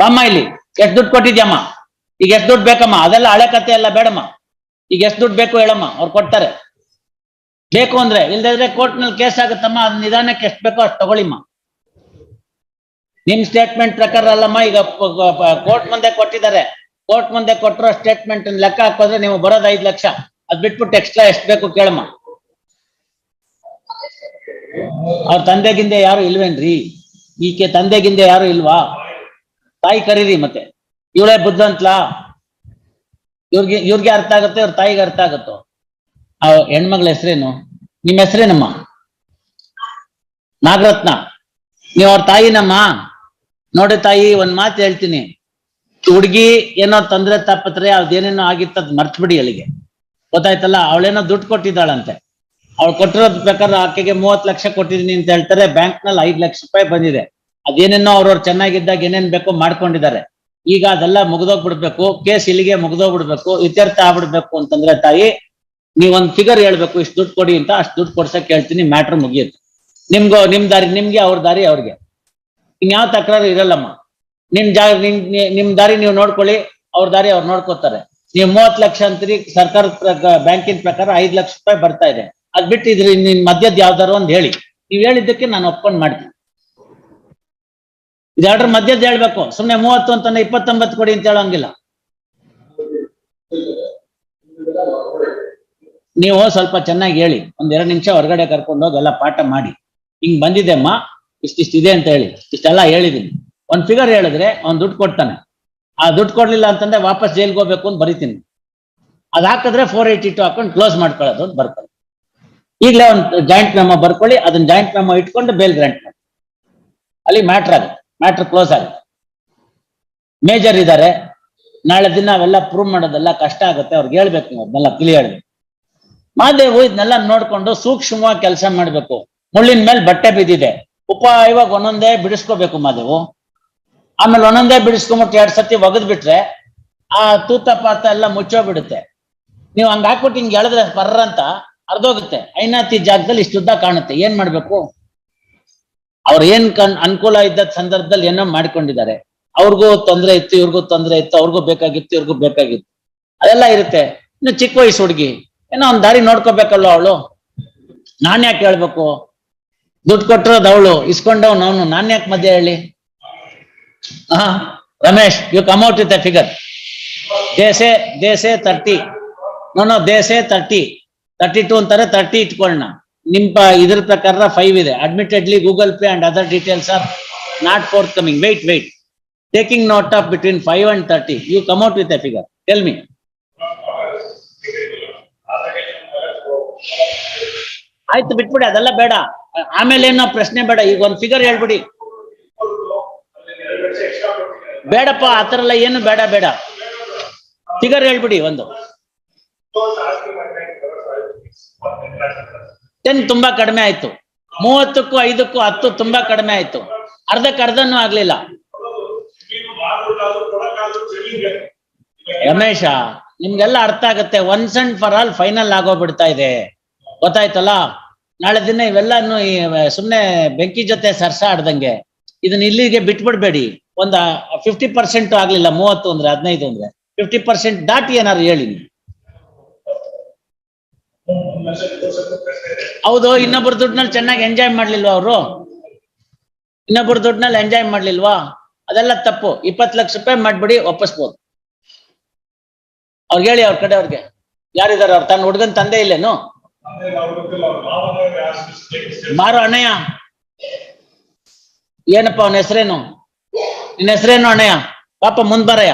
ಬಾಮ್ಮ ಇಲ್ಲಿ, ಎಷ್ಟ್ ದುಡ್ಡು ಕೊಟ್ಟಿದ್ಯಮ್ಮ? ಈಗ ಎಷ್ಟ್ ದುಡ್ಡು ಬೇಕಮ್ಮ? ಅದೆಲ್ಲ ಹಳೆ ಕತೆ ಎಲ್ಲ ಬೇಡಮ್ಮ. ಈಗ ಎಷ್ಟ್ ದುಡ್ಡು ಬೇಕು ಹೇಳಮ್ಮ, ಅವ್ರು ಕೊಡ್ತಾರೆ. ಬೇಕು ಅಂದ್ರೆ, ಇಲ್ದಿದ್ರೆ ಕೋರ್ಟ್ನಲ್ಲಿ ಕೇಸ್ ಆಗುತ್ತಮ್ಮ, ಅದ್ ನಿಧಾನಕ್ಕೆ ಎಷ್ಟ್ ಬೇಕೋ ಅಷ್ಟ್ ತಗೊಳ್ಳಿಮ್ಮ ನಿಮ್ ಸ್ಟೇಟ್ಮೆಂಟ್ ಪ್ರಕಾರ ಅಲ್ಲಮ್ಮ, ಈಗ ಕೋರ್ಟ್ ಮುಂದೆ ಕೊಟ್ಟಿದ್ದಾರೆ. ಕೋರ್ಟ್ ಮುಂದೆ ಕೊಟ್ಟಿರೋ ಸ್ಟೇಟ್ಮೆಂಟ್ ಲೆಕ್ಕ ಹಾಕೋದ್ರೆ ನೀವು ಬರೋದು ಐದ್ ಲಕ್ಷ. ಅದ್ ಬಿಟ್ಬಿಟ್ಟು ಎಕ್ಸ್ಟ್ರಾ ಎಷ್ಟ್ ಬೇಕು ಕೇಳಮ್ಮ. ಅವ್ರ ತಂದೆಗಿಂದ ಯಾರು ಇಲ್ವೇನ್ರಿ? ಈಕೆ ತಂದೆಗಿಂದೆ ಯಾರು ಇಲ್ವಾ? ತಾಯಿ ಕರೀರಿ ಮತ್ತೆ. ಇವಳೇ ಬುದ್ಧಂತ್ಲಾ? ಇವ್ರಿಗೆ ಇವ್ರಿಗೆ ಅರ್ಥ ಆಗುತ್ತೆ, ಇವ್ರ ತಾಯಿಗೆ ಅರ್ಥ ಆಗುತ್ತೋ? ಆ ಹೆಣ್ಮಗಳ ಹೆಸರೇನು? ನಿಮ್ ಹೆಸರೇನಮ್ಮ? ನಾಗರತ್ನ. ನೀವ್ ಅವ್ರ ತಾಯಿನಮ್ಮ? ನೋಡಿ ತಾಯಿ, ಒಂದ್ ಮಾತು ಹೇಳ್ತೀನಿ. ಹುಡ್ಗಿ ಏನೋ ತೊಂದ್ರೆ ತಾಪತ್ರೆ ಅದೇನೇನೋ ಆಗಿತ್ತು ಅದ್ ಮರ್ತ್ ಬಿಡಿ ಅಲ್ಲಿಗೆ. ಗೊತ್ತಾಯ್ತಲ್ಲ? ಅವಳೇನೋ ದುಡ್ಡು ಕೊಟ್ಟಿದ್ದಾಳಂತೆ. ಅವಳು ಕೊಟ್ಟಿರೋದ್ ಪ್ರಕಾರ ಆಕೆಗೆ ಮೂವತ್ ಲಕ್ಷ ಕೊಟ್ಟಿದೀನಿ ಅಂತ ಹೇಳ್ತಾರೆ. ಬ್ಯಾಂಕ್ನಲ್ಲಿ ಐದ್ ಲಕ್ಷ ರೂಪಾಯಿ ಬಂದಿದೆ. ಅದೇನೇನೋ ಅವ್ರವ್ರು ಚೆನ್ನಾಗಿದ್ದಾಗ ಏನೇನ್ ಬೇಕೋ ಮಾಡ್ಕೊಂಡಿದ್ದಾರೆ. ಈಗ ಅದೆಲ್ಲ ಮುಗ್ದೋಗ್ಬಿಡ್ಬೇಕು, ಕೇಸ್ ಇಲ್ಲಿಗೆ ಮುಗ್ದೋಗ್ಬಿಡ್ಬೇಕು, ಇತ್ಯರ್ಥ ಆಗ್ಬಿಡ್ಬೇಕು ಅಂತಂದ್ರೆ, ತಾಯಿ, ನೀವೊಂದ್ ಫಿಗರ್ ಹೇಳ್ಬೇಕು, ಇಷ್ಟು ದುಡ್ಡು ಕೊಡಿ ಅಂತ ಅಷ್ಟು ದುಡ್ಡು ಕೊಡ್ಸಕ್ ಹೇಳ್ತೀನಿ ಮ್ಯಾಟ್ರ್ ಮುಗಿಯುತ್ತೆ. ನಿಮ್ಗೋ, ನಿಮ್ ದಾರಿ, ನಿಮ್ಗೆ ಅವ್ರ ದಾರಿ ಅವ್ರಿಗೆ. ಇನ್ಯಾವ ತಕರಾರು ಇರಲ್ಲಮ್ಮ. ನಿಮ್ ಜಾಗ ನಿಮ್ ನಿಮ್ ದಾರಿ ನೀವು ನೋಡ್ಕೊಳ್ಳಿ, ಅವ್ರ ದಾರಿ ಅವ್ರು ನೋಡ್ಕೋತಾರೆ. ನೀವು ಮೂವತ್ ಲಕ್ಷ ಅಂತೀರಿ ಸರ್ಕಾರದ ಬ್ಯಾಂಕಿನ ಪ್ರಕಾರ ಐದ್ ಲಕ್ಷ ರೂಪಾಯಿ ಬರ್ತಾ ಇದೆ. ಅದ್ ಬಿಟ್ಟು ಇದ್ರ ನಿನ್ ಮಧ್ಯದ ಯಾವ್ದಾರು ಒಂದ್ ಹೇಳಿ. ನೀವ್ ಹೇಳಿದ್ದಕ್ಕೆ ನಾನು ಒಪ್ಕೊಂಡ್ ಮಾಡ್ತೀನಿ. ಇದೆರಡರ ಮಧ್ಯದ ಹೇಳ್ಬೇಕು. ಸುಮ್ನೆ ಮೂವತ್ತು ಅಂತಾನೆ ಇಪ್ಪತ್ತೊಂಬತ್ತು ಕೊಡಿ ಅಂತ ಹೇಳೋಂಗಿಲ್ಲ. ನೀವು ಸ್ವಲ್ಪ ಚೆನ್ನಾಗಿ ಹೇಳಿ. ಒಂದ್ ಎರಡು ನಿಮಿಷ ಹೊರಗಡೆ ಕರ್ಕೊಂಡು ಹೋಗಿ ಎಲ್ಲ ಪಾಠ ಮಾಡಿ. ಹಿಂಗ್ ಬಂದಿದೆ ಅಮ್ಮ ಇಷ್ಟಿಷ್ಟು ಇದೆ ಅಂತ ಹೇಳಿ. ಇಷ್ಟೆಲ್ಲ ಹೇಳಿದೀನಿ. ಒಂದ್ ಫಿಗರ್ ಹೇಳಿದ್ರೆ ಅವ್ನ್ ದುಡ್ಡು ಕೊಡ್ತಾನೆ. ಆ ದುಡ್ಡು ಕೊಡ್ಲಿಲ್ಲ ಅಂತಂದ್ರೆ ವಾಪಸ್ ಜೈಲ್ಗೆ ಹೋಗ್ಬೇಕು ಅಂತ ಬರಿತೀನಿ. ಅದ್ ಹಾಕಿದ್ರೆ ಫೋರ್ ಏಯ್ಟಿ ಟು ಹಾಕೊಂಡು ಕ್ಲೋಸ್ ಮಾಡ್ಕೊಳ್ಳೋದು ಅಂತ ಬರ್ಕೊಳ್ಳಿ ಈಗಲೇ ಒಂದು ಜಾಯಿಂಟ್ ಮೆಮೊ ಬರ್ಕೊಳ್ಳಿ. ಅದನ್ನ ಜಾಯಿಂಟ್ ಮೆಮೊ ಇಟ್ಕೊಂಡು ಬೇಲ್ ಗ್ರಾಂಟ್ ಮಾಡಿ ಅಲ್ಲಿ ಮ್ಯಾಟ್ರ್ ಆಗುತ್ತೆ. ಮ್ಯಾಟ್ರ್ ಕ್ಲೋಸ್ ಆಗುತ್ತೆ ಮೇಜರ್ ಇದ್ದಾರೆ ನಾಳೆ ದಿನ ಅವೆಲ್ಲ ಪ್ರೂವ್ ಮಾಡೋದೆಲ್ಲ ಕಷ್ಟ ಆಗುತ್ತೆ. ಅವ್ರಿಗೆ ಹೇಳ್ಬೇಕು ನೀವು ಅದನ್ನೆಲ್ಲ ಕ್ಲಿಯರ್ ಮಾದೇವು ಇದನ್ನೆಲ್ಲ ನೋಡ್ಕೊಂಡು ಸೂಕ್ಷ್ಮವಾಗಿ ಕೆಲಸ ಮಾಡ್ಬೇಕು. ಮುಳ್ಳಿನ ಮೇಲೆ ಬಟ್ಟೆ ಬಿದ್ದಿದೆ. ಉಪಾಯವಾಗಿ ಒಂದೊಂದೇ ಬಿಡಿಸ್ಕೋಬೇಕು ಮಾದೇವು. ಆಮೇಲೆ ಒಂದೊಂದೇ ಬಿಡಿಸ್ಕೊಂಬಿಟ್ಟು ಎರಡ್ ಸತಿ ಒಗದ್ ಬಿಟ್ರೆ ಆ ತೂತ ಪಾತ ಎಲ್ಲ ಮುಚ್ಚೋಗ್ಬಿಡುತ್ತೆ. ನೀವು ಹಂಗ ಹಾಕ್ಬಿಟ್ಟು ಹಿಂಗ್ ಎಳೆದ್ರೆ ಬರ್ರಂತ ಅರ್ಧೋಗುತ್ತೆ. ಐನಾತಿ ಜಾಗದಲ್ಲಿ ಇಷ್ಟುದ್ದ ಕಾಣುತ್ತೆ. ಏನ್ ಮಾಡ್ಬೇಕು? ಅವ್ರ ಏನ್ ಕಣ್ ಅನುಕೂಲ ಇದ್ದ ಸಂದರ್ಭದಲ್ಲಿ ಏನೋ ಮಾಡ್ಕೊಂಡಿದ್ದಾರೆ. ಅವ್ರಿಗೂ ತೊಂದರೆ ಇತ್ತು, ಇವ್ರಿಗೂ ತೊಂದರೆ ಇತ್ತು, ಅವ್ರಿಗೂ ಬೇಕಾಗಿತ್ತು, ಇವ್ರಿಗೂ ಬೇಕಾಗಿತ್ತು. ಅದೆಲ್ಲ ಇರುತ್ತೆ. ಇನ್ನು ಚಿಕ್ಕ ವಯಸ್ಸು ಹುಡುಗಿ. ಏನೋ ಒಂದ್ ದಾರಿ ನೋಡ್ಕೋಬೇಕಲ್ಲ ಅವಳು? ನಾನ್ ಯಾಕೆ ಹೇಳ್ಬೇಕು? ದುಡ್ಡು ಕೊಟ್ಟಿರೋದು ಅವಳು ಇಸ್ಕೊಂಡವ್ ನಾನು ನಾನ್ ಯಾಕೆ ಮಧ್ಯ ಹೇಳಿ? ಹಾ, Ramesh you come out with the figure ದೇಸೆ ದೇಸೆ ತರ್ಟಿ. ನೋ ನೋ, ದೇಸೆ ತರ್ಟಿ. ತರ್ಟಿ ಟು ಅಂತಾರೆ, ತರ್ಟಿ ಇಟ್ಕೊಳ್ಳೋಣ ನಿಮ್ ಪ- ಇದ್ರ ಪ್ರಕಾರ ಫೈವ್ ಇದೆ. Admittedly Google Pay and other details are not forthcoming wait wait taking note of between five and thirty you come out with a figure tell me ಆಯ್ತು, ಬಿಟ್ಬಿಡಿ. ಅದೆಲ್ಲ ಬೇಡ. ಆಮೇಲೆ ಏನೋ ಪ್ರಶ್ನೆ ಬೇಡ. ಈಗ ಒಂದು ಫಿಗರ್ ಹೇಳ್ಬಿಡಿ. ಬೇಡಪ್ಪ, ಆ ಥರ ಎಲ್ಲ ಏನು ಬೇಡ ಬೇಡ. ಫಿಗರ್ ಹೇಳ್ಬಿಡಿ ಒಂದು. ಟೆನ್ ತುಂಬಾ ಕಡಿಮೆ ಆಯ್ತು. ಮೂವತ್ತಕ್ಕೂ ಐದಕ್ಕೂ ಹತ್ತು ತುಂಬಾ ಕಡಿಮೆ ಆಯ್ತು. ಅರ್ಧಕ್ಕೆ ಅರ್ಧನೂ ಆಗ್ಲಿಲ್ಲ. ರಮೇಶ, ನಿಮ್ಗೆಲ್ಲ ಅರ್ಥ ಆಗುತ್ತೆ. Once and for all final ಆಗೋಗ್ಬಿಡ್ತಾ ಇದೆ. ಗೊತ್ತಾಯ್ತಲ್ಲ? ನಾಳೆ ದಿನ ಇವೆಲ್ಲಾನು ಈ ಸುಮ್ನೆ ಬೆಂಕಿ ಜೊತೆ ಸರ್ಸ ಆಡ್ದಂಗೆ. ಇದನ್ನ ಇಲ್ಲಿಗೆ ಬಿಟ್ಬಿಡ್ಬೇಡಿ. ಒಂದ ಫಿಫ್ಟಿ ಪರ್ಸೆಂಟ್ ಆಗ್ಲಿಲ್ಲ. ಮೂವತ್ತು ಅಂದ್ರೆ ಹದಿನೈದು ಅಂದ್ರೆ. ಫಿಫ್ಟಿ ಪರ್ಸೆಂಟ್ ದಾಟಿ ಏನಾದ್ರು ಹೇಳಿ. ಹೌದು ಇನ್ನೊಬ್ಬರ ದುಡ್ಡಿನಲ್ಲಿ ಚೆನ್ನಾಗಿ ಎಂಜಾಯ್ ಮಾಡ್ಲಿಲ್ವಾ ಅವರು? ಇನ್ನೊಬ್ಬರ ದುಡ್ಡಿನಲ್ಲಿ ಎಂಜಾಯ್ ಮಾಡ್ಲಿಲ್ವಾ? ಅದೆಲ್ಲ ತಪ್ಪು. ಇಪ್ಪತ್ತು ಲಕ್ಷ ರೂಪಾಯಿ ಮಾಡ್ಬಿಡಿ ವಾಪಸ್ಬೋದು ಅವ್ರಿಗೆ ಹೇಳಿ ಅವ್ರ ಕಡೆ ಅವ್ರಿಗೆ. ಯಾರಿದಾರ ಅವ್ರು ತನ್ನ ಹುಡ್ಗನ್ ತಂದೆ ಇಲ್ಲೇನು? ಮಾರು ಅಣ್ಣಯ್ಯ. ಏನಪ್ಪ ಅವನ ಹೆಸರೇನು? ನಿನ್ನ ಹೆಸರೇನು ಅಣ್ಣಯ್ಯ? ಪಾಪ ಮುಂದ್ ಬಾರಯ್ಯ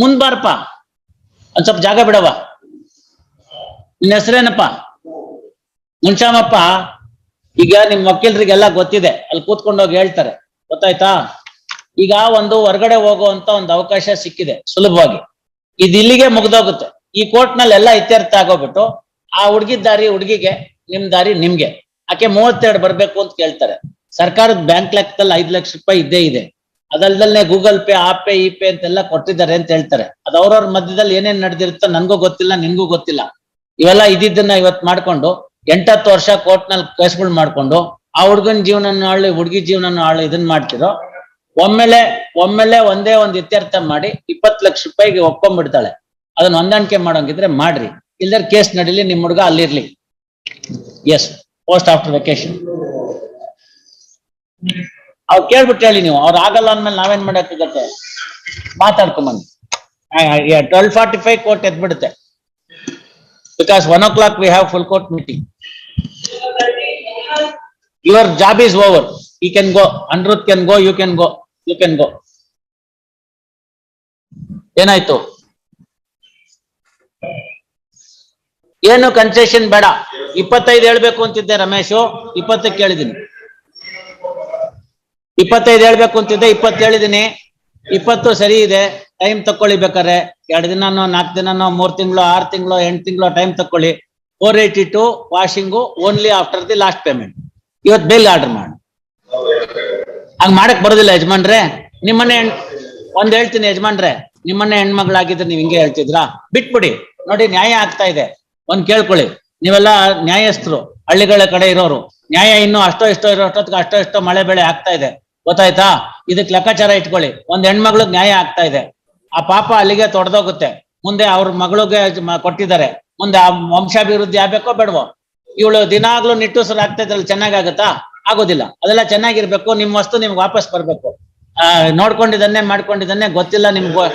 ಮುಂದ್ ಬಾರಪ್ಪ ಒಂದ್ ಸ್ವಲ್ಪ ಜಾಗ ಬಿಡವ ನಿನ್ನ ಹೆಸರೇನಪ್ಪ? ಮುಂಚಾಮಪ್ಪ. ಈಗ ನಿಮ್ ವಕೀಲರಿಗೆಲ್ಲ ಗೊತ್ತಿದೆ. ಅಲ್ಲಿ ಕೂತ್ಕೊಂಡು ಹೋಗಿ ಹೇಳ್ತಾರೆ. ಗೊತ್ತಾಯ್ತಾ? ಈಗ ಒಂದು ಹೊರಗಡೆ ಹೋಗುವಂತ ಒಂದು ಅವಕಾಶ ಸಿಕ್ಕಿದೆ, ಸುಲಭವಾಗಿ. ಇದು ಇಲ್ಲಿಗೆ ಮುಗ್ದೋಗುತ್ತೆ. ಈ ಕೋರ್ಟ್ನಲ್ಲಿ ಎಲ್ಲ ಇತ್ಯರ್ಥ ಆಗೋಗ್ಬಿಟ್ಟು ಆ ಹುಡುಗಿ ದಾರಿ ಹುಡುಗಿಗೆ, ನಿಮ್ ದಾರಿ ನಿಮ್ಗೆ. ಆಕೆ ಮೂವತ್ತೆರಡು ಬರ್ಬೇಕು ಅಂತ ಕೇಳ್ತಾರೆ. ಸರ್ಕಾರದ ಬ್ಯಾಂಕ್ ಲೆಕ್ಕದಲ್ಲಿ ಐದ್ ಲಕ್ಷ ರೂಪಾಯಿ ಇದ್ದೇ ಇದೆ. ಅದಲ್ದಲ್ಲೇ ಗೂಗಲ್ ಪೇ ಆ ಪೇ, ಈ ಪೇ ಅಂತೆಲ್ಲ ಕೊಟ್ಟಿದ್ದಾರೆ ಅಂತ ಹೇಳ್ತಾರೆ. ಅದು ಅವ್ರವ್ರ ಮಧ್ಯದಲ್ಲಿ ಏನೇನ್ ನಡೆದಿರುತ್ತೋ ನನ್ಗೂ ಗೊತ್ತಿಲ್ಲ, ನಿನ್ಗೂ ಗೊತ್ತಿಲ್ಲ. ಇವೆಲ್ಲ ಇದಿದ್ದನ್ನ ಇವತ್ ಮಾಡ್ಕೊಂಡು ಎಂಟತ್ತು ವರ್ಷ ಕೋರ್ಟ್ನಲ್ಲಿ ಕೇಸ್ಗಳು ಮಾಡ್ಕೊಂಡು ಆ ಹುಡ್ಗನ್ ಜೀವನ ಹಾಳು ಹುಡುಗಿ ಜೀವನ ಹಾಳು ಇದನ್ನ ಮಾಡ್ತಿರೋ, ಒಮ್ಮೆಲೆ ಒಮ್ಮೆಲೆ ಒಂದೇ ಒಂದ್ ಇತ್ಯರ್ಥ ಮಾಡಿ ಇಪ್ಪತ್ತು ಲಕ್ಷ ರೂಪಾಯಿಗೆ ಒಪ್ಕೊಂಡ್ಬಿಡ್ತಾಳೆ. ಅದನ್ನ ಹೊಂದಾಣಿಕೆ ಮಾಡೋಂಗಿದ್ರೆ ಮಾಡ್ರಿ. ಇಲ್ದರ್ ಕೇಸ್ ನಡೀಲಿ, ನಿಮ್ ಹುಡುಗ ಅಲ್ಲಿರ್ಲಿ. ಎಸ್ ಪೋಸ್ಟ್ ಆಫ್ಟರ್ ವೆಕೇಶನ್ ಅವ್ ಕೇಳ್ಬಿಟ್ಟು ಹೇಳಿ ನೀವು, ಅವ್ರು ಆಗಲ್ಲ ಅಂದ್ಮೇಲೆ ನಾವೇನ್ ಮಾಡಕ್ಕಾಗತ್ತೆ ಮಾತಾಡ್ಕೊಂಬಂದು twelve forty five court ಎದ್ಬಿಡುತ್ತೆ. One o'clock we have full court meeting your job is over you can go ಅನ್ರುತ್ can go you can go you can go ಏನಾಯ್ತು? ಏನು ಕನ್ಸೆಷನ್ ಬೇಡ. ಇಪ್ಪತ್ತೈದು ಹೇಳ್ಬೇಕು ಅಂತಿದ್ದೆ ರಮೇಶು. ಇಪ್ಪತ್ತಕ್ಕೆ ಕೇಳಿದೀನಿ ಇಪ್ಪತ್ತೈದು ಹೇಳ್ಬೇಕು ಅಂತಿದ್ದೆ, ಇಪ್ಪತ್ತು ಹೇಳಿದೀನಿ ಇಪ್ಪತ್ತು ಸರಿ ಇದೆ. ಟೈಮ್ ತಕೊಳ್ಳಿ ಬೇಕಾದ್ರೆ. ಎರಡು ದಿನನೋ, ನಾಲ್ಕು ದಿನನೋ, ಮೂರ್ ತಿಂಗಳು, ಆರು ತಿಂಗಳು, ಎಂಟು ತಿಂಗಳು time ತಕೊಳ್ಳಿ. Four eighty two washing only after the last payment ಇವತ್ತು ಬಿಲ್ ಆರ್ಡರ್ ಮಾಡಿ. ಹಂಗ್ ಮಾಡಕ್ ಬರೋದಿಲ್ಲ ಯಜಮಾನ್ರೆ. ನಿಮ್ಮನ್ನೇ ಒಂದ್ ಹೇಳ್ತೀನಿ ಯಜಮಾನ್ರೆ. ನಿಮ್ಮನ್ನೇ ಹೆಣ್ಮಗಳಾಗಿದ್ರೆ ನೀವ್ ಹಿಂಗೆ ಹೇಳ್ತಿದ್ರಾ? ಬಿಟ್ಬಿಡಿ. ನೋಡಿ, ನ್ಯಾಯ ಆಗ್ತಾ ಇದೆ. ಒಂದ್ ಕೇಳ್ಕೊಳ್ಳಿ. ನೀವೆಲ್ಲ ನ್ಯಾಯಸ್ಥರು, ಹಳ್ಳಿಗಳ ಕಡೆ ಇರೋರು. ನ್ಯಾಯ ಇನ್ನು ಅಷ್ಟೋ ಇಷ್ಟೋ ಇರೋ ಅಷ್ಟೊತ್ತಿಗೆ ಅಷ್ಟೋ ಇಷ್ಟೋ ಮಳೆ ಬೆಳೆ ಆಗ್ತಾ ಇದೆ. ಗೊತ್ತಾಯ್ತಾ? ಇದಕ್ ಲೆಕ್ಕಾಚಾರ ಇಟ್ಕೊಳ್ಳಿ. ಒಂದ್ ಹೆಣ್ಮಗ್ಳಿಗೆ ನ್ಯಾಯ ಆಗ್ತಾ ಇದೆ. ಆ ಪಾಪ ಅಲ್ಲಿಗೆ ತೊಡೆದೋಗುತ್ತೆ. ಮುಂದೆ ಅವ್ರ ಮಗಳಿಗೆ ಕೊಟ್ಟಿದ್ದಾರೆ. ಮುಂದೆ ಆ ವಂಶಾಭಿವೃದ್ಧಿ ಆಗ್ಬೇಕೋ ಬೇಡವೋ? ಇವಳು ದಿನಾಗ್ಲೂ ನಿಟ್ಟುಸಿರು ಆಗ್ತಾ ಇದ್ರಲ್ಲಿ ಚೆನ್ನಾಗಾಗತ್ತಾ? ಆಗೋದಿಲ್ಲ. ಅದೆಲ್ಲ ಚೆನ್ನಾಗಿರ್ಬೇಕು. ನಿಮ್ ವಸ್ತು ನಿಮ್ಗೆ ವಾಪಸ್ ಬರ್ಬೇಕು. ಆ, ನೋಡ್ಕೊಂಡಿದ್ದನ್ನೇ ಮಾಡ್ಕೊಂಡಿದ್ದನ್ನೇ ಗೊತ್ತಿಲ್ಲ ನಿಮ್ಗೆ.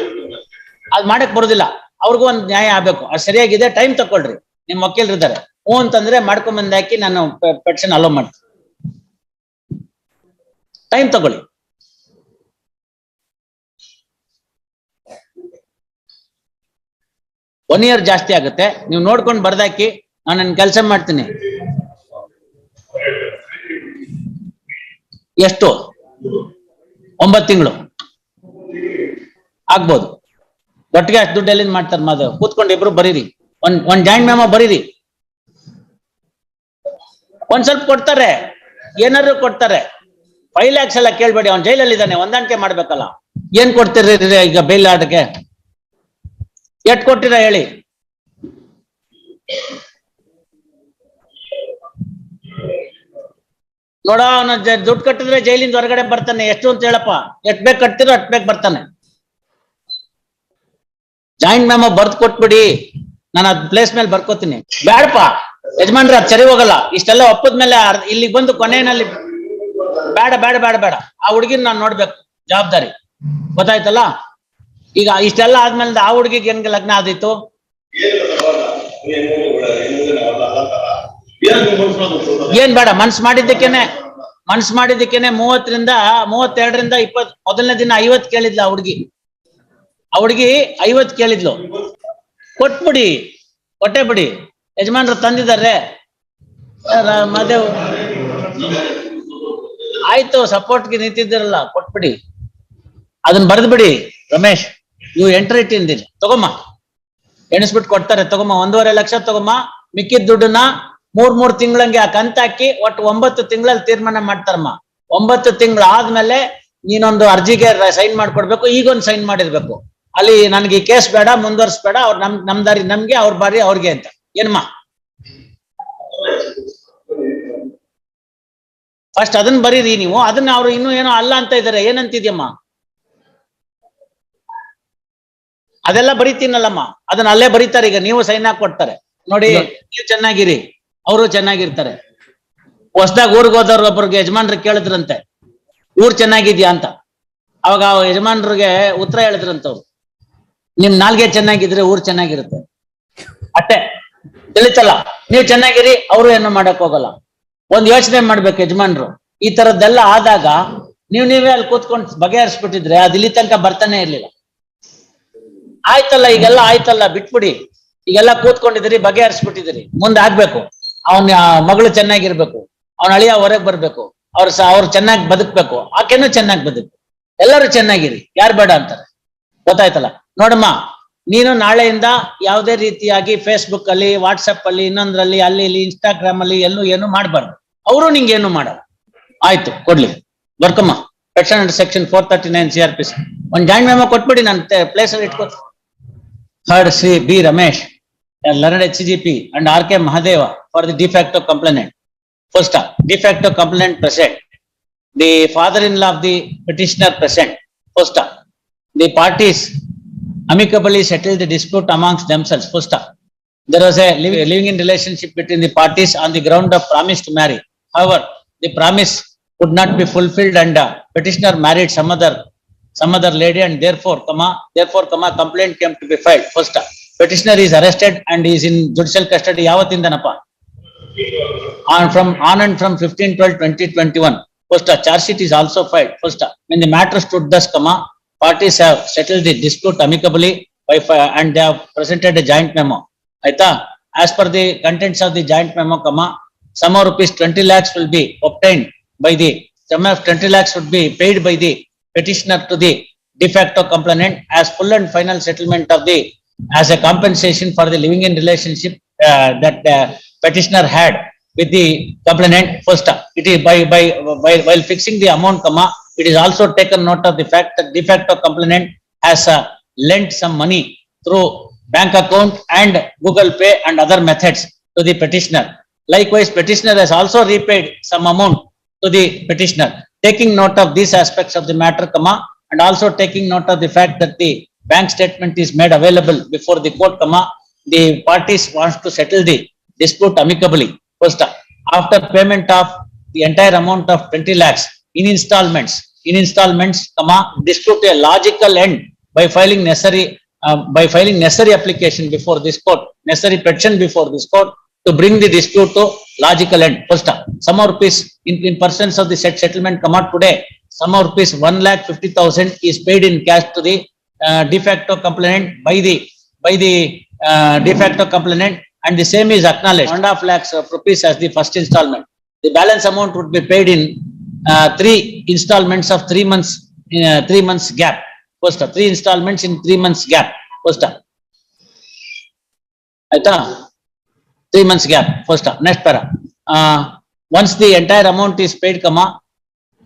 ಅದ್ ಮಾಡಕ್ ಬರುದಿಲ್ಲ. ಅವ್ರಿಗೂ ಒಂದ್ ನ್ಯಾಯ ಆಗ್ಬೇಕು. ಅದು ಸರಿಯಾಗಿದೆ, ಟೈಮ್ ತಕೊಳ್ರಿ. ನಿಮ್ ವಕೀಲರಿದ್ದಾರೆ. ಹ್ಞೂ ಅಂತಂದ್ರೆ ಮಾಡ್ಕೊಂಡ್ ಬಂದಾಕಿ ನಾನು ಪೆಟಿಷನ್ ಅಲೋ ಮಾಡ್ತೀನಿ. ಟೈಮ್ ತಗೊಳ್ಳಿ. ಒನ್ ಇಯರ್ ಜಾಸ್ತಿ ಆಗುತ್ತೆ. ನೀವು ನೋಡ್ಕೊಂಡು ಬರ್ದಾಕಿ ನಾನು ನನ್ನ ಕೆಲಸ ಮಾಡ್ತೀನಿ. ಎಷ್ಟು? ಒಂಬತ್ತು ತಿಂಗಳು. ಆಗ್ಬೋದು. ಒಟ್ಟಿಗೆ ಅಷ್ಟು ದುಡ್ಡು ಎಲ್ಲಿಂದ ಮಾಡ್ತಾರೆ ಮಾಧವ್? ಕೂತ್ಕೊಂಡು ಇಬ್ರು ಬರೀರಿ. ಒಂದ್ ಒಂದ್ ಜಾಯಿಂಟ್ ಮ್ಯಾಮ ಬರೀರಿ. ಒಂದ್ ಸ್ವಲ್ಪ ಕೊಡ್ತಾರೆ. ಏನಾದ್ರು ಕೊಡ್ತಾರೆ. ಫೈವ್ ಲ್ಯಾಕ್ಸ್ ಎಲ್ಲ ಕೇಳ್ಬೇಡಿ. ಅವ್ನ್ ಜೈಲಲ್ಲಿ ಇದ್ದಾನೆ ಹೊಂದಾಣಿಕೆ ಮಾಡ್ಬೇಕಲ್ಲ. ಏನ್ ಕೊಡ್ತೀರಿ ಈಗ ಬೇಲ್ ಆಟಕ್ಕೆ ಎಷ್ಟ್ ಕೊಟ್ಟಿರ ಹೇಳಿ? ನೋಡ, ಅವನ ದುಡ್ಡು ಕಟ್ಟಿದ್ರೆ ಜೈಲಿಂದ ಹೊರಗಡೆ ಬರ್ತಾನೆ. ಎಷ್ಟು ಅಂತ ಹೇಳಪ್ಪ. ಎಟ್ ಬೇಕ್ ಕಟ್ತಿರೋ ಅಟ್ ಬೇಕ್ ಬರ್ತಾನೆ. ಜಾಯಿಂಟ್ ಮ್ಯಾಮ ಬರ್ದ್ ಕೊಟ್ಬಿಡಿ. ನಾನು ಅದ್ ಪ್ಲೇಸ್ ಮೇಲೆ ಬರ್ಕೋತೀನಿ. ಬೇಡಪ್ಪ ಯಜಮಾನ್ರ, ಅದ್ ಸರಿ ಹೋಗಲ್ಲ. ಇಷ್ಟೆಲ್ಲ ಒಪ್ಪದ್ಮೇಲೆ ಮೇಲೆ ಇಲ್ಲಿಗ್ ಬಂದು ಕೊನೆಯಲ್ಲಿ ಬೇಡ ಬೇಡ ಬೇಡ ಬೇಡ ಆ ಹುಡುಗಿನ ನಾನು ನೋಡ್ಬೇಕು. ಜವಾಬ್ದಾರಿ. ಗೊತ್ತಾಯ್ತಲ್ಲ? ಈಗ ಇಷ್ಟೆಲ್ಲ ಆದ್ಮೇಲೆ ಆ ಹುಡುಗಿಗೆ ಹೆಂಗ್ ಲಗ್ನ ಆದಿತ್ತು ಏನ್ ಬೇಡ, ಮನ್ಸ್ ಮಾಡಿದ್ದಕ್ಕೇನೆ ಮನ್ಸ್ ಮಾಡಿದ್ದಕ್ಕೇನೆ ಮೂವತ್ತರಿಂದ, ಮೂವತ್ತೆರಡರಿಂದ ಇಪ್ಪತ್ ಮೊದಲನೇ ದಿನ ಐವತ್ ಕೇಳಿದ್ಲು ಆ ಹುಡುಗಿ. ಆ ಹುಡುಗಿ ಐವತ್ ಕೇಳಿದ್ಲು. ಕೊಟ್ಬಿಡಿ, ಕೊಟ್ಟೆ ಬಿಡಿ. ಯಜಮಾನ್ರು ತಂದಿದ್ದಾರೆ. ಮದೇವ್ ಆಯ್ತು ಸಪೋರ್ಟ್ಗೆ ನಿಂತಿದ್ದೀರಲ್ಲ, ಕೊಟ್ಬಿಡಿ. ಅದನ್ನ ಬರೆದ್ಬಿಡಿ ರಮೇಶ್. ನೀವು ಎಂಟ್ರಿ ಇಟ್ಟಿಂದಿರಿ ತಗೊಮ್ಮ. ಎಣಿಸ್ಬಿಟ್ಟು ಕೊಡ್ತಾರೆ. ತಗೊಮ್ಮ, ಒಂದೂವರೆ ಲಕ್ಷ ತಗೊಮ್ಮ. ಮಿಕ್ಕಿದ ದುಡ್ಡನ್ನ ಮೂರ್ ಮೂರ್ ತಿಂಗಳಂಗೆ ಆ ಕಂತಾಕಿ ಒಟ್ಟು ಒಂಬತ್ತು ತಿಂಗಳಲ್ಲಿ ತೀರ್ಮಾನ ಮಾಡ್ತಾರಮ್ಮ. ಒಂಬತ್ತು ತಿಂಗಳು ಆದ್ಮೇಲೆ ನೀನೊಂದು ಅರ್ಜಿಗೆ ಸೈನ್ ಮಾಡ್ಕೊಡ್ಬೇಕು. ಈಗೊಂದು ಸೈನ್ ಮಾಡಿರ್ಬೇಕು. ಅಲ್ಲಿ ನನಗೆ ಈ ಕೇಸ್ ಬೇಡ, ಮುಂದುವರ್ಸ್ಬೇಡ. ಅವ್ರ ನಮ್ ನಮ್ ದಾರಿ ನಮ್ಗೆ, ಅವ್ರ ಬಾರಿ ಅವ್ರಿಗೆ ಅಂತ. ಏನಮ್ಮ? ಫಸ್ಟ್ ಅದನ್ನ ಬರೀರಿ ನೀವು. ಅದನ್ನ ಅವ್ರು ಇನ್ನೂ ಏನೋ ಅಲ್ಲ ಅಂತ ಇದಾರೆ. ಏನಂತಿದ್ಯಮ್ಮ? ಅದೆಲ್ಲ ಬರೀತೀನಲ್ಲಮ್ಮ. ಅದನ್ನ ಅಲ್ಲೇ ಬರೀತಾರೆ. ಈಗ ನೀವು ಸೈನ್ ಹಾಕಿ ಕೊಡ್ತಾರೆ. ನೋಡಿ ನೀವು ಚೆನ್ನಾಗಿರಿ. ಅವರು ಚೆನ್ನಾಗಿರ್ತಾರೆ. ಹೊಸದಾಗ ಊರಿಗೆ ಹೋದವ್ರು ಒಬ್ಬರಿಗೆ ಯಜಮಾನ್ರಿಗೆ ಕೇಳಿದ್ರಂತೆ. ಊರ್ ಚೆನ್ನಾಗಿದ್ಯಾ? ಅಂತ. ಅವಾಗ ಆ ಯಜಮಾನ್ರಿಗೆ ಉತ್ತರ ಹೇಳಿದ್ರಂತ ಅವ್ರು. ನಿಮ್ ನಾಲ್ಗೆ ಚೆನ್ನಾಗಿದ್ರೆ ಊರ್ ಚೆನ್ನಾಗಿರುತ್ತೆ. ಅಟ್ಟೆ. ತಿಳಿತಲ್ಲ. ನೀವು ಚೆನ್ನಾಗಿರಿ ಅವರು ಏನು ಮಾಡಕ್ ಹೋಗಲ್ಲ. ಒಂದ್ ಯೋಚನೆ ಮಾಡ್ಬೇಕು ಯಜಮಾನ್ರು. ಈ ತರದ್ದೆಲ್ಲ ಆದಾಗ ನೀವ್ ನೀವೇ ಅಲ್ಲಿ ಕೂತ್ಕೊಂಡು ಬಗೆಹರಿಸ್ಬಿಟ್ಟಿದ್ರೆ ಅದು ಇಲ್ಲಿ ತನಕ ಬರ್ತಾನೆ ಇರ್ಲಿಲ್ಲ. ಆಯ್ತಲ್ಲ, ಈಗೆಲ್ಲ ಆಯ್ತಲ್ಲ, ಬಿಟ್ಬಿಡಿ. ಈಗೆಲ್ಲ ಕೂತ್ಕೊಂಡಿದ್ದೀರಿ, ಬಗೆಹರಿಸ್ಬಿಟ್ಟಿದ್ದೀರಿ. ಮುಂದೆ ಆಗ್ಬೇಕು. ಅವನ ಮಗಳು ಚೆನ್ನಾಗಿರ್ಬೇಕು. ಅವನ ಅಳಿಯ ಹೊರಗೆ ಬರ್ಬೇಕು. ಅವ್ರ ಸ ಅವ್ರು ಚೆನ್ನಾಗಿ ಬದುಕ್ಬೇಕು. ಆಕೆನೂ ಚೆನ್ನಾಗಿ ಬದುಕು. ಎಲ್ಲರೂ ಚೆನ್ನಾಗಿರಿ. ಯಾರು ಬೇಡ ಅಂತಾರೆ? ಗೊತ್ತಾಯ್ತಲ್ಲ? ನೋಡಮ್ಮ, ನೀನು ನಾಳೆಯಿಂದ ಯಾವುದೇ ರೀತಿಯಾಗಿ ಫೇಸ್ಬುಕ್ ಅಲ್ಲಿ ವಾಟ್ಸಪ್ ಅಲ್ಲಿ, ಇನ್ನೊಂದ್ರಲ್ಲಿ, ಅಲ್ಲಿ, ಇಲ್ಲಿ ಇನ್ಸ್ಟಾಗ್ರಾಮ್ ಅಲ್ಲಿ, ಎಲ್ಲೂ ಏನು ಮಾಡಬಾರ್ದು. ಅವರು ನಿಂಗೆ ಏನು ಮಾಡಲ್ಲ. ಆಯ್ತು, ಕೊಡ್ಲಿ. ಬರ್ಕಮ್ಮ. Section section four thirty nine C R P ಒಂದ್ ಜಾಯಿಂಟ್ ಮೆಮೋ ಕೊಟ್ಬಿಡಿ, ನಾನು place Third, Sri B. Ramesh and Leonard HGP and R. K. Mahadeva for the de facto complainant. First up, de facto complainant present. The father-in-law of the petitioner present. First up, the parties amicably settled the dispute amongst themselves. First up, there was a living in relationship between the parties on the ground of promise to marry. However, the promise could not be fulfilled and uh, petitioner married some other some other lady and therefore, comma, therefore, comma, complaint came to be filed. First, petitioner is arrested and is in judicial custody yavatindanapa. On from, on and from 15, 12, 2021. First, charge sheet is also filed. First, when the matter stood thus, comma, parties have settled the dispute amicably by, and they have presented a joint memo. Aita, as per the contents of the joint memo, comma, some rupees 20 lakhs will be obtained by the sum of 20 lakhs would be paid by the petitioner to the de facto complainant as full and final settlement of the, as a compensation for the living in relationship uh, that uh, petitioner had with the complainant first, it is by, by, while, while fixing the amount, comma, it is also taken note of the fact that de facto complainant has uh, lent some money through bank account and Google Pay and other methods to the petitioner. Likewise, petitioner has also repaid some amount to the petitioner. Taking note of these aspects of the matter, comma, and also taking note of the fact that the bank statement is made available before the court, comma, the parties wants to settle the dispute amicably. First, after payment of the entire amount of twenty lakhs in installments, in installments, comma, dispute a logical end by filing necessary, uh, by filing necessary application before this court, necessary petition before this court to bring the dispute to logical end. First, sum of rupees in, in persons of the set settlement come out today, sum of rupees one lakh fifty thousand is paid in cash to the uh, de facto complainant by the, by the uh, de facto complainant and the same is acknowledged, one and a half lakhs of rupees as the first installment. The balance amount would be paid in uh, three installments of three months, uh, three months gap. First, three installments in three months gap. First, ಆಯ್ತಾ three months gap first next para once the entire amount is paid, comma,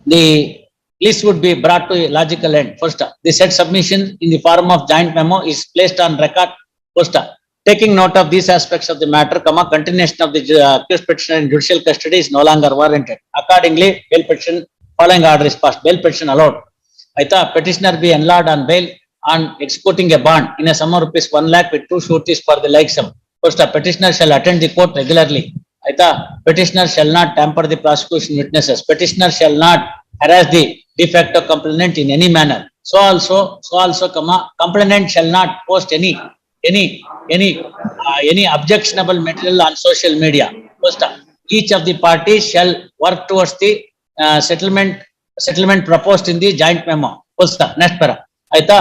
the list would be brought to a logical end. First, the said submission in the form of joint memo is placed on record. First, taking note of these aspects of the matter, comma, continuation of the uh, accused petitioner in judicial custody is no longer warranted. Accordingly, bail petition following order is passed. Bail petition allowed. Aita, petitioner be enlarged on bail on executing a bond in a sum of rupees 1 lakh with two sureties for the like sum. First, a petitioner shall attend the court regularly ಆಯ್ತಾ petitioner shall not tamper the prosecution witnesses. Petitioner shall not harass the de facto complainant in any manner. So also, so also, comma, complainant shall not post any, any, any, uh, any objectionable material on social media. First, each of the parties shall work towards the uh, settlement, settlement proposed in the joint memo. First, next para. ಆಯ್ತಾ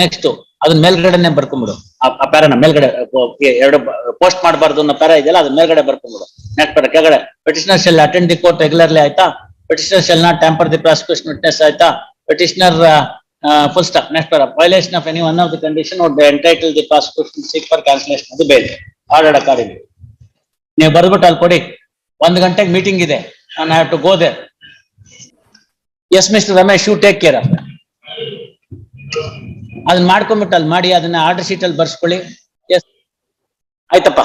next ಅದನ್ನ ಮೇಲ್ಗಡೆನೆ ಬರ್ಕೊಂಬಿಡು. ಆ ಪ್ಯಾರನ ಮೇಲ್ಗಡೆ ಎರಡು post ಮಾಡಬಾರ್ದು ಅನ್ನೋ para ಇದೆಯಲ್ಲ, ಅದನ್ನ ಮೇಲ್ಗಡೆ ಬರ್ಕೊಂಬಿಡು. ನೆಕ್ಸ್ಟ್ ಪ್ಯಾರ ಕೆಳಗಡೆ petitioner shall attend the court regularly ಆಯ್ತಾ? Petitioner shall not tamper the prosecution witness ಆಯ್ತಾ? Petitioner full stop next para violation of any one of the condition would entitle the prosecution seek for cancellation ಅದು bail order according ನೀವು ಬರ್ಬಿಟ್ಟು ಅಲ್ಲಿ ಕೊಡಿ. ಒಂದು ಗಂಟೆಗೆ meeting ಇದೆ. ನಾನು have to go there yes Mr Ramesh you take care of Thank. ಅದನ್ನ ಮಾಡ್ಕೊಂಡ್ಬಿಟ್ಟು ಅಲ್ಲಿ ಮಾಡಿ ಅದನ್ನ ಆರ್ಡರ್ ಶೀಟ್ ಅಲ್ಲಿ ಬರ್ಸ್ಕೊಳ್ಳಿ. ಎಸ್ ಆಯ್ತಪ್ಪ.